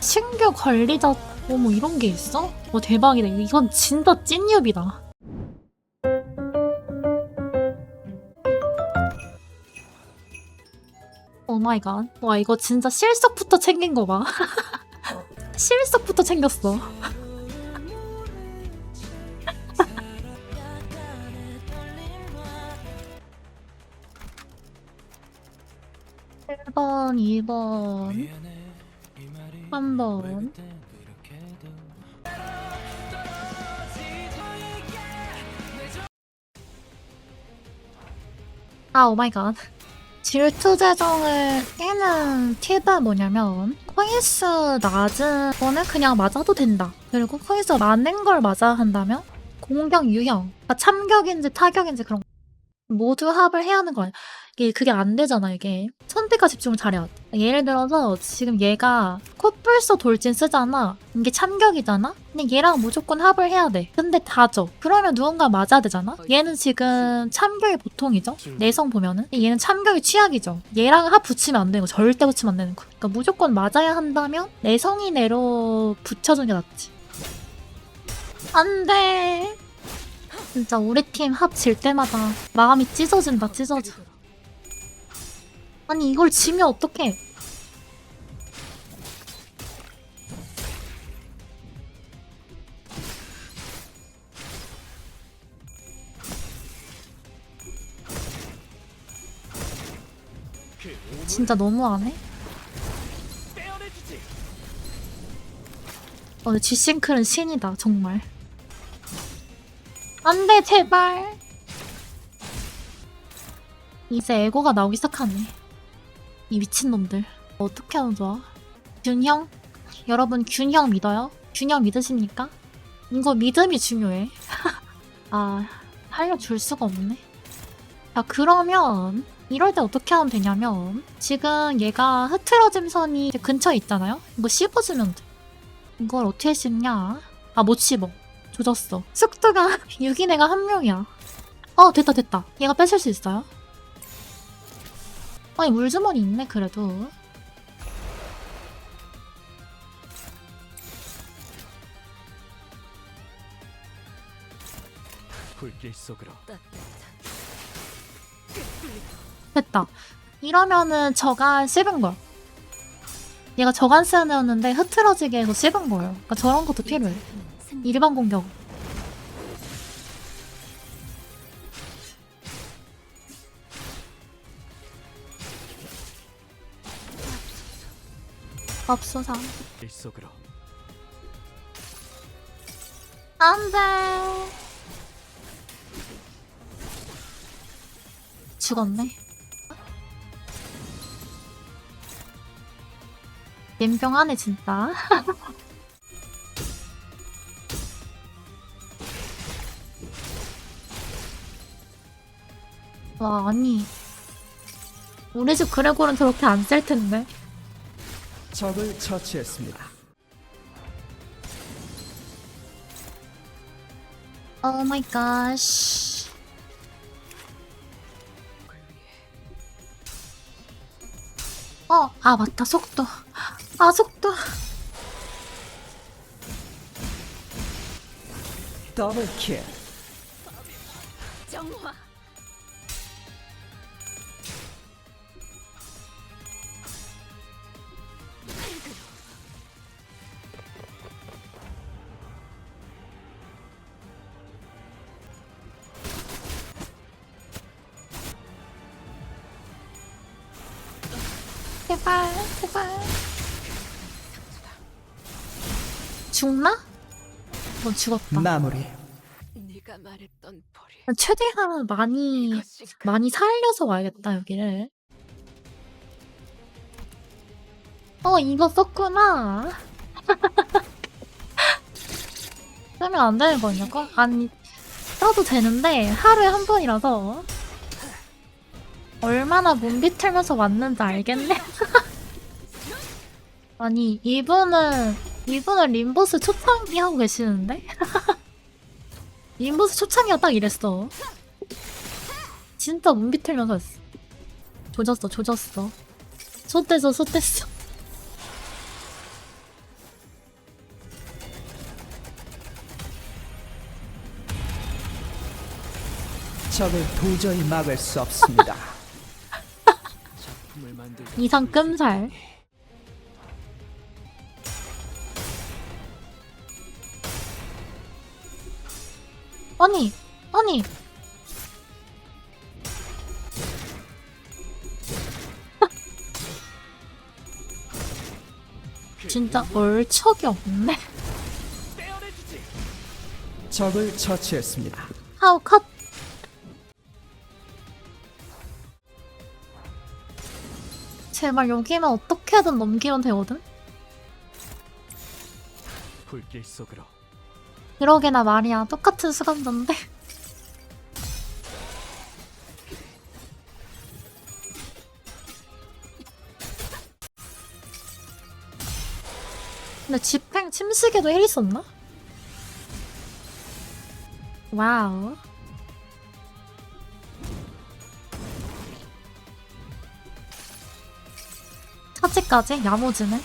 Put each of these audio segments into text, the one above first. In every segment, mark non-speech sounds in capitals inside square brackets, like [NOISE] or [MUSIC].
신규 관리자 어머 이런 게 있어? 어 대박이다. 이건 진짜 찐유비다. 오마이갓. 와 이거 진짜 실속부터 챙긴 거봐. [LAUGHS] 실속부터 챙겼어. [LAUGHS] 일번 2번, 3번. 아, 오마이갓. 질투 재정을 깨는 팁은 뭐냐면 코인스 낮은 거는 그냥 맞아도 된다. 그리고 코인스 많은 걸 맞아야 한다면 공격 유형, 그러니까 참격인지 타격인지 그런 거 모두 합을 해야 하는. 이게 그게 안 되잖아 이게. 선택과 집중을 잘해야 돼. 예를 들어서 지금 얘가 코뿔소 돌진 쓰잖아. 이게 참격이잖아. 근데 얘랑 무조건 합을 해야 돼. 근데 다져. 그러면 누군가 맞아야 되잖아. 얘는 지금 참격이 보통이죠. 내성 보면은 얘는 참격이 취약이죠. 얘랑 합 붙이면 안 되는 거. 절대 붙이면 안 되는 거. 그러니까 무조건 맞아야 한다면 내성이 내로 붙여주는 게 낫지. 안 돼. 진짜 우리 팀 합 질 때마다 마음이 찢어진다 찢어져. 아니 이걸 지면 어떡해? 진짜 너무하네? 어, G싱크는 신이다 정말. 안돼 제발. 이제 에고가 나오기 시작하네 이 미친놈들 어떻게 하면 좋아? 균형? 여러분 균형 믿어요? 균형 믿으십니까? 이거 믿음이 중요해 [LAUGHS] 아 살려줄 수가 없네 자 그러면 이럴 때 어떻게 하면 되냐면 지금 얘가 흐트러짐 선이 근처에 있잖아요? 이거 씹어주면 돼 이걸 어떻게 씹냐 아 못 씹어 조졌어 숙두가 6인 애가 한 명이야 어 됐다 됐다 얘가 뺏을 수 있어요? 아니 물주머니 있네 그래도. 불길 속으로. 됐다. 이러면은 저간 씹은 거야 얘가 저간 쓰는 애였는데 흐트러지게 해서 씹은 거예요. 그러니까 저런 것도 필요해. 일반 공격 없어서. 길 속으로. 안돼. 죽었네. 옌병하네 진짜. [LAUGHS] 와 아니. 우리 집 그레고는 저렇게 안셀 텐데 적을 처치했습니다. 오 마이 갓. 어, 아 맞다 속도. 아 속도. 더블 킬. 정화 제발 제발. 죽나? 너 죽었다. 마무리. 네가 말했던 벌이 최대한 많이 이것이 많이 살려서 와야겠다 여기를. 어 이거 썼구나. [LAUGHS] 쓰면 안 되는 거냐고? 아니 써도 되는데 하루에 한 번이라서 얼마나 문비 틀면서 왔는지 알겠네? [LAUGHS] 아니 이분은 이분은 림보스 초창기 하고 계시는데? [LAUGHS] 림보스 초창기가 딱 이랬어. 진짜 몸비틀면서 했어. 조졌어 조졌어. 솟대서 솟댔어 적을 도저히 막을 수 없습니다. [LAUGHS] 이상 끔살. 아니, 아니. 진짜 얼척이 없네. 적을 처치했습니다. 하우 컷. 제발 여기만 어떻게든 넘기면 되거든? 불길 속으로 그러게나 말이야. 똑같은 수감자인데. [LAUGHS] 근데 집행 침식에도 힐 있었나? 와우. 차지까지 야무지네.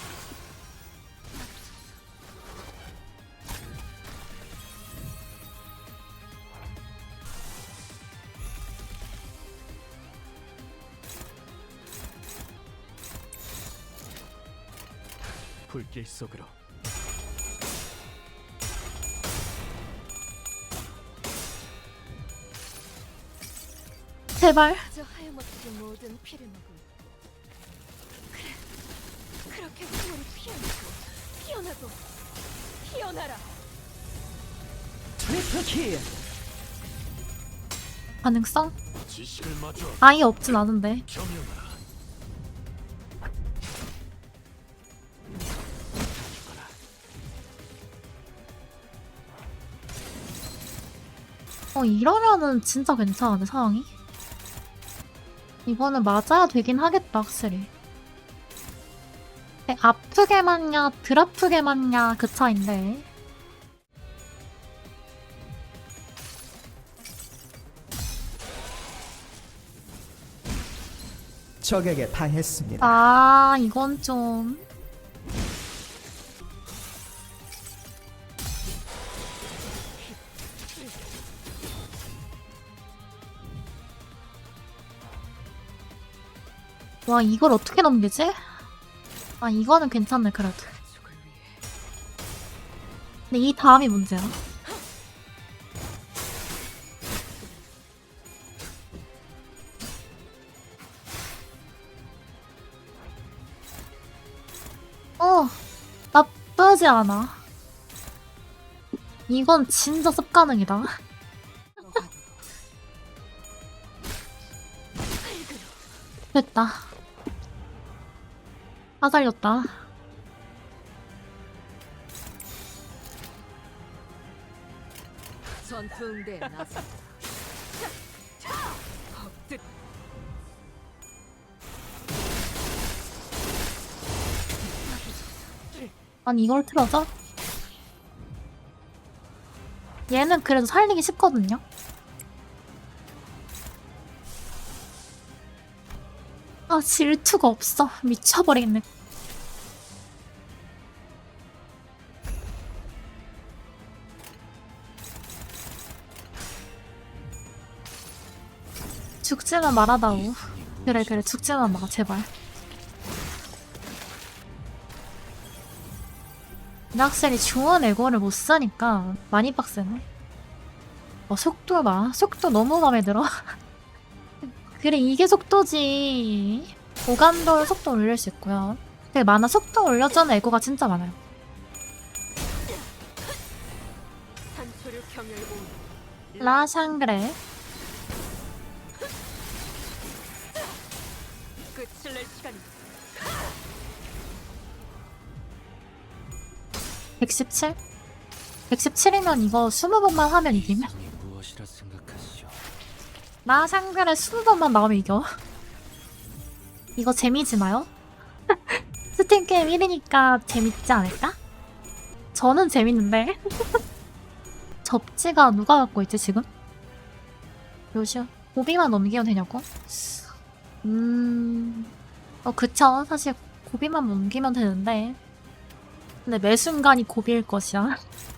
불길 속으로 제발. 저 하염없이 모든 피를 먹음. 피어나고 피어나고 피어나라. 트리플 킬. 가능성? 지식을 아예 없진 않은데. 겸용하라. 어, 이러면은 진짜 괜찮은데, 상황이? 이거는 맞아야 되긴 하겠다, 확실히. 근데 아프게 맞냐, 덜 아프게 맞냐, 그 차인데. 적에게 당했습니다. 아, 이건 좀. 와, 이걸 어떻게 넘기지? 아, 이거는 괜찮네, 그래도. 근데 이 다음이 문제야. 어, 나쁘지 않아. 이건 진짜 습가능이다. [LAUGHS] 됐다. 아 살렸다. 전투응대에 나서. 엎드 아니 이걸 틀어져? 얘는 그래도 살리기 쉽거든요? 아 질투가 없어 미쳐버리겠네 죽지는 말아다오 그래 그래 죽지는 마 제발 확실히 중원 에고를 못 쓰니까 많이 빡세네. 어, 속도 봐. 속도 너무 마음에 들어. [LAUGHS] 그래, 이게 속도지. 고감도를 속도 올릴 수 있고요. 근데 만화 속도 올려주는 에고가 진짜 많아요. 라샹그레. 끝을 낼 시간이. 117? 117이면 이거 20번만 하면 생각하시오? 라샹그레 20번만 나오면 이겨. 이거 재미지나요? [LAUGHS] 스팀 게임 1이니까 재밌지 않을까? 저는 재밌는데. [LAUGHS] 접지가 누가 갖고 있지 지금? 요시오. 고비만 넘기면 되냐고? 음... 어 그쵸. 사실 고비만 넘기면 되는데 근데 매 순간이 고비일 것이야. [LAUGHS]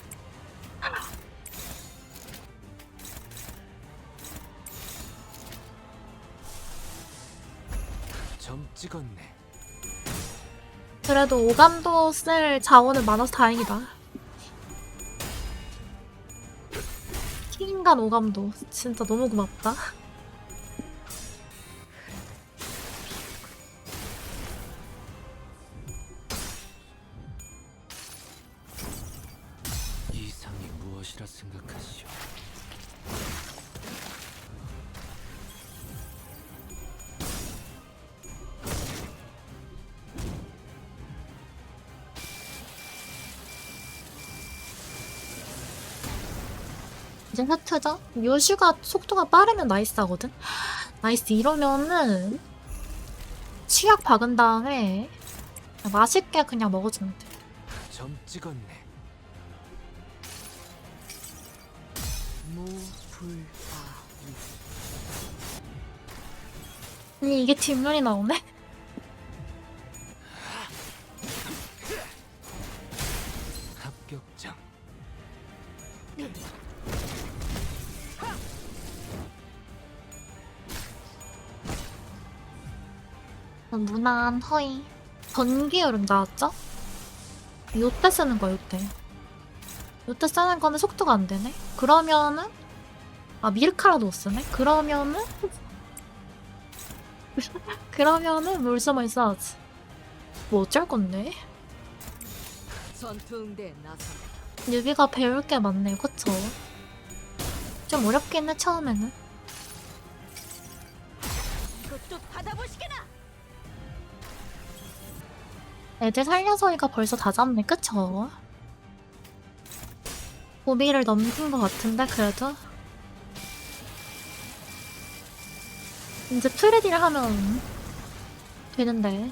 찍었네. 그래도 오감도 쓸 자원은 많아서 다행이다. 킹간 오감도 진짜 너무 고맙다. 이제 하트죠? 요슈가 속도가 빠르면 나이스하거든? 나이스 이러면은 치약 박은 다음에 맛있게 그냥 먹어주면 돼. 점 찍었네. 무불아 아니 이게 뒷면이 나오네? 무난 허이 전기 얼음 나왔죠? 요때 쓰는 거야 요때 요때 쓰는 거는 속도가 안 되네 그러면은 아 미르카라도 못 쓰네 그러면은 [LAUGHS] 그러면은 물 숨어 있어야지 뭐 어쩔 건데 전투. 유비가 배울 게 많네요 그쵸? 좀 어렵긴 해 처음에는 이것도 받아보시게나. 애들 살려서이가 벌써 다 잡네, 그쵸? 고비를 넘긴 것 같은데, 그래도? 이제 프레디를 하면 되는데.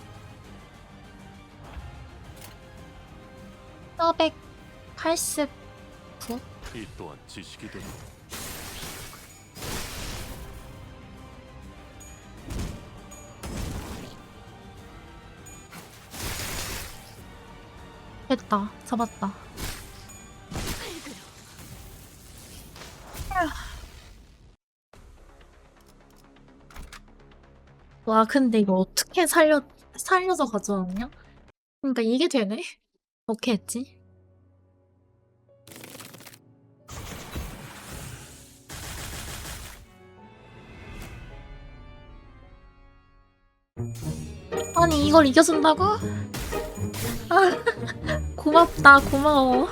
489? 이 또한 지식이 되는 됐다. 잡았다. 와, 근데 이거 어떻게 살려, 살려서 가져왔냐? 그러니까 이게 되네? 어떻게 했지? 아니, 이걸 이겨준다고? 아, [LAUGHS] 고맙다, 고마워.